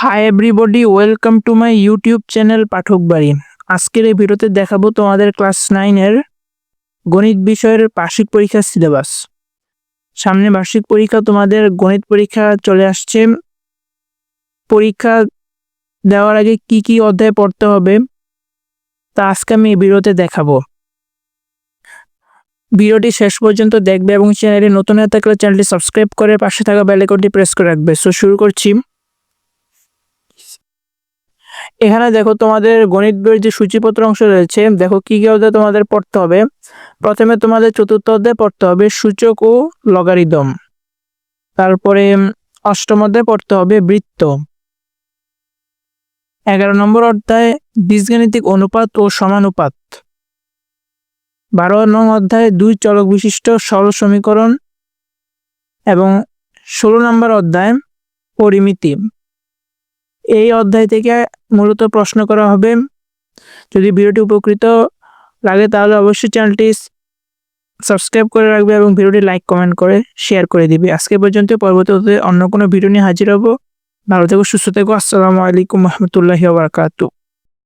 Hi everybody welcome to my YouTube channel পাঠক বাড়ি আজকের এই ভিডিওতে দেখাবো তোমাদের ক্লাস নাইনের গণিত বিষয়ের বার্ষিক পরীক্ষার সিলেবাস সামনে বার্ষিক পরীক্ষা, তোমাদের গণিত পরীক্ষা চলে আসছে। পরীক্ষা দেওয়ার আগে কি কি অধ্যায় পড়তে হবে, তা আজকে আমি এই ভিডিওতে দেখাবো। ভিডিওটি শেষ পর্যন্ত দেখবে এবং চ্যানেলে নতুন হয়ে থাকলে চ্যানেলটি সাবস্ক্রাইব করে পাশে থাকা বেল আইকনটি প্রেস করে রাখবে। সো শুরু করছি। এখানে দেখো তোমাদের গণিত বইয়ের যে সূচিপত্র অংশ রয়েছে, দেখো কি কি অধ্যায় তোমাদের পড়তে হবে। প্রথমে তোমাদের চতুর্থ অধ্যায় পড়তে হবে সূচক ও লগারিদম। তারপরে অষ্টম অধ্যায় পড়তে হবে বৃত্ত। এগারো নম্বর অধ্যায়, বীজগাণিতিক অনুপাত ও সমানুপাত। বারো নং অধ্যায়, দুই চলক বিশিষ্ট সরল সমীকরণ। এবং ষোলো নম্বর অধ্যায়, পরিমিতি। এই অধ্যায় থেকে মূলত প্রশ্ন করা হবে। যদি ভিডিওটি উপকৃত লাগে তাহলে অবশ্যই চ্যানেলটি সাবস্ক্রাইব করে রাখবে এবং ভিডিওটি লাইক, কমেন্ট করে শেয়ার করে দিবে। আজকে পর্যন্ত পরবর্তীতে অন্য কোনো ভিডিও নিয়ে হাজির হব। ভালো থেকো, সুস্থ থেকো। আসসালামু আলাইকুম রহমতুল্লাহি বারকাতু